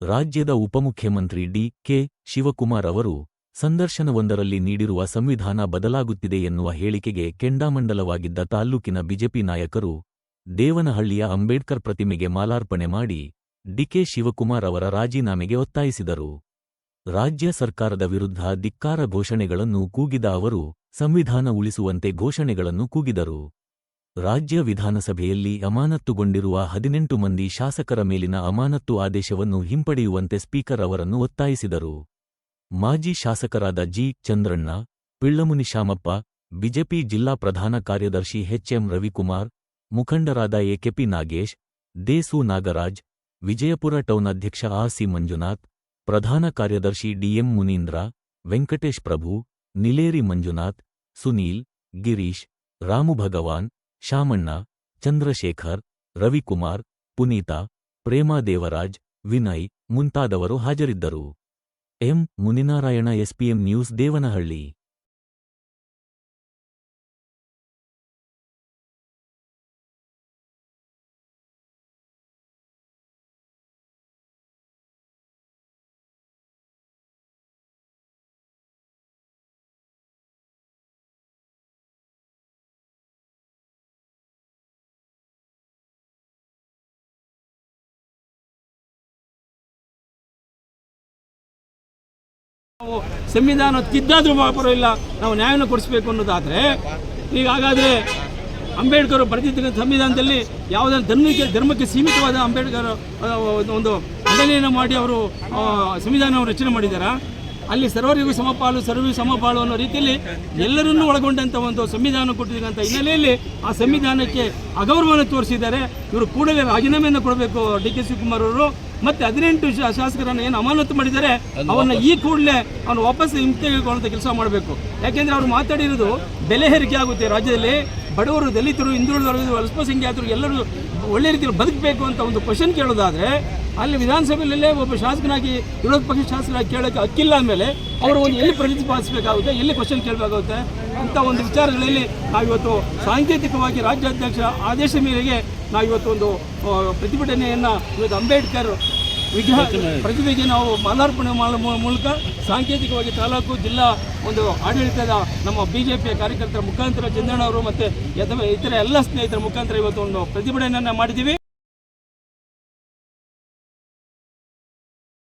ರಾಜ್ಯದ ಉಪಮುಖ್ಯಮಂತ್ರಿ D. K. Shivakumar ಅವರು ಸಂದರ್ಶನವೊಂದರಲ್ಲಿ ನೀಡಿರುವ ಸಂವಿಧಾನ ಬದಲಾಗುತ್ತಿದೆ ಎನ್ನುವ ಹೇಳಿಕೆಗೆ ಕೆಂಡಾಮಂಡಲವಾಗಿದ್ದ ತಾಲ್ಲೂಕಿನ ಬಿಜೆಪಿ ನಾಯಕರು ದೇವನಹಳ್ಳಿಯ ಅಂಬೇಡ್ಕರ್ ಪ್ರತಿಮೆಗೆ ಮಾಲಾರ್ಪಣೆ ಮಾಡಿ ಡಿಕೆ ಶಿವಕುಮಾರ್ ಅವರ ರಾಜೀನಾಮೆಗೆ ಒತ್ತಾಯಿಸಿದರು. ರಾಜ್ಯ ಸರ್ಕಾರದ ವಿರುದ್ಧ ಧಿಕ್ಕಾರ ಘೋಷಣೆಗಳನ್ನು ಕೂಗಿದ ಅವರು, ಸಂವಿಧಾನ ಉಳಿಸುವಂತೆ ಘೋಷಣೆಗಳನ್ನು ಕೂಗಿದರು. ರಾಜ್ಯ ವಿಧಾನಸಭೆಯಲ್ಲಿ ಅಮಾನತ್ತುಗೊಂಡಿರುವ ಹದಿನೆಂಟು ಮಂದಿ ಶಾಸಕರ ಮೇಲಿನ ಅಮಾನತ್ತು ಆದೇಶವನ್ನು ಹಿಂಪಡೆಯುವಂತೆ ಸ್ಪೀಕರ್ ಅವರನ್ನು ಒತ್ತಾಯಿಸಿದರು. ಮಾಜಿ ಶಾಸಕರಾದ ಜಿ. ಚಂದ್ರಣ್ಣ, ಪಿಳ್ಳಮುನಿ ಶಾಮಪ್ಪ, ಬಿಜೆಪಿ ಜಿಲ್ಲಾ ಪ್ರಧಾನ ಕಾರ್ಯದರ್ಶಿ ಎಚ್ಎಂ ರವಿಕುಮಾರ್, ಮುಖಂಡರಾದ ಎಕೆಪಿ ನಾಗೇಶ್ ದೇಸು ನಾಗರಾಜ್, ವಿಜಯಪುರ ಟೌನ್ ಅಧ್ಯಕ್ಷ ಆರ್ಸಿ ಮಂಜುನಾಥ್, ಪ್ರಧಾನ ಕಾರ್ಯದರ್ಶಿ ಡಿಎಂ ಮುನೀಂದ್ರ, ವೆಂಕಟೇಶ್ ಪ್ರಭು, ನಿಲೇರಿ ಮಂಜುನಾಥ್, ಸುನೀಲ್, ಗಿರೀಶ್, ರಾಮು ಭಗವಾನ್ ಶಾಮಣ್ಣ ಚಂದ್ರಶೇಖರ್ ರವಿಕುಮಾರ್ ಪುನೀತಾ ಪ್ರೇಮಾ ದೇವರಾಜ್ ವಿನಯ್ ಮುಂತಾದವರು ಹಾಜರಿದ್ದರು. M. Muninarayana SPM news Devanahalli. ನಾವು ಸಂವಿಧಾನ ತಿದ್ದಾದ್ರೂ ಪರವಾಗಿಲ್ಲ ನಾವು ನ್ಯಾಯವನ್ನು ಕೊಡಿಸ್ಬೇಕು ಅನ್ನೋದಾದರೆ ಈಗ ಹಾಗಾದರೆ ಅಂಬೇಡ್ಕರ್ ಬರೆದಿದ್ದ ಸಂವಿಧಾನದಲ್ಲಿ ಯಾವುದೇ ಧರ್ಮಕ್ಕೆ ಧರ್ಮಕ್ಕೆ ಸೀಮಿತವಾದ ಅಂಬೇಡ್ಕರ್ ಒಂದು- ಒಂದು ಮಾಡಿ ಅವರು ಸಂವಿಧಾನವನ್ನು ರಚನೆ ಮಾಡಿದ್ದಾರೆ ಅಲ್ಲಿ ಸರ್ವರಿಗೂ ಸಮಪಾಲು ಸರ್ವರಿಗೂ ಸಮಪಾಲು ಅನ್ನೋ ರೀತಿಯಲ್ಲಿ ಎಲ್ಲರನ್ನೂ ಒಳಗೊಂಡಂಥ ಒಂದು ಸಂವಿಧಾನ ಕೊಟ್ಟಿರ್ತಕ್ಕಂಥ ಹಿನ್ನೆಲೆಯಲ್ಲಿ ಆ ಸಂವಿಧಾನಕ್ಕೆ ಅಗೌರವವನ್ನು ತೋರಿಸಿದ್ದಾರೆ. ಇವರು ಕೂಡಲೇ ರಾಜೀನಾಮೆಯನ್ನು ಕೊಡಬೇಕು ಡಿ ಕೆ ಶಿವಕುಮಾರ್ ಅವರು. ಮತ್ತೆ ಹದಿನೆಂಟು ಶಾಸಕರನ್ನು ಏನು ಅಮಾನತು ಮಾಡಿದ್ದಾರೆ ಅವನ್ನ ಈ ಕೂಡಲೇ ಅವನು ವಾಪಸ್ ಹಿಂತೆಗೆಕೊಳ್ಳುವಂತ ಕೆಲಸ ಮಾಡಬೇಕು. ಯಾಕೆಂದ್ರೆ ಅವರು ಮಾತಾಡಿರೋದು ಬೆಲೆ ಹೇರಿಕೆ ಆಗುತ್ತೆ ರಾಜ್ಯದಲ್ಲಿ. ಬಡವರು ದಲಿತರು ಹಿಂದುಳಿದವರು ಅಲ್ಪಸಂಖ್ಯಾತರು ಎಲ್ಲರೂ ಒಳ್ಳೆ ರೀತಿಯಲ್ಲಿ ಬದುಕಬೇಕು ಅಂತ ಒಂದು ಕ್ವಶನ್ ಕೇಳೋದಾದ್ರೆ ಅಲ್ಲಿ ವಿಧಾನಸಭೆಯಲ್ಲೇ ಒಬ್ಬ ಶಾಸಕನಾಗಿ ವಿರೋಧ ಪಕ್ಷ ಶಾಸಕರಾಗಿ ಕೇಳೋಕ್ಕೆ ಹಕ್ಕಿಲ್ಲ ಅಂದಮೇಲೆ ಅವರು ಒಂದು ಎಲ್ಲಿ ಪ್ರತಿಪಾದಿಸಬೇಕಾಗುತ್ತೆ ಎಲ್ಲಿ ಕ್ವಶನ್ ಕೇಳಬೇಕಾಗುತ್ತೆ ಅಂತ ಒಂದು ವಿಚಾರಗಳಲ್ಲಿ ನಾವಿವತ್ತು ಸಾಂಕೇತಿಕವಾಗಿ ರಾಜ್ಯಾಧ್ಯಕ್ಷ ಆದೇಶ ಮೇರೆಗೆ ನಾವಿವತ್ತು ಒಂದು ಪ್ರತಿಭಟನೆಯನ್ನು ಇವತ್ತು ಅಂಬೇಡ್ಕರ್ ವಿಗ್ರಹ ಪ್ರತಿಭೆಗೆ ನಾವು ಮಾಲಾರ್ಪಣೆ ಮಾಡುವ ಮೂಲಕ ಸಾಂಕೇತಿಕವಾಗಿ ತಾಲೂಕು, ಜಿಲ್ಲಾ ಒಂದು ಆಡಳಿತದ ನಮ್ಮ ಬಿ ಜೆ ಪಿಯ ಕಾರ್ಯಕರ್ತರ ಮುಖಾಂತರ ಚಂದ್ರಣ್ಣ ಅವರು ಮತ್ತು ಇತರ ಎಲ್ಲ ಸ್ನೇಹಿತರ ಮುಖಾಂತರ ಇವತ್ತು ಒಂದು ಪ್ರತಿಭಟನೆಯನ್ನು ಮಾಡಿದ್ದೀವಿ.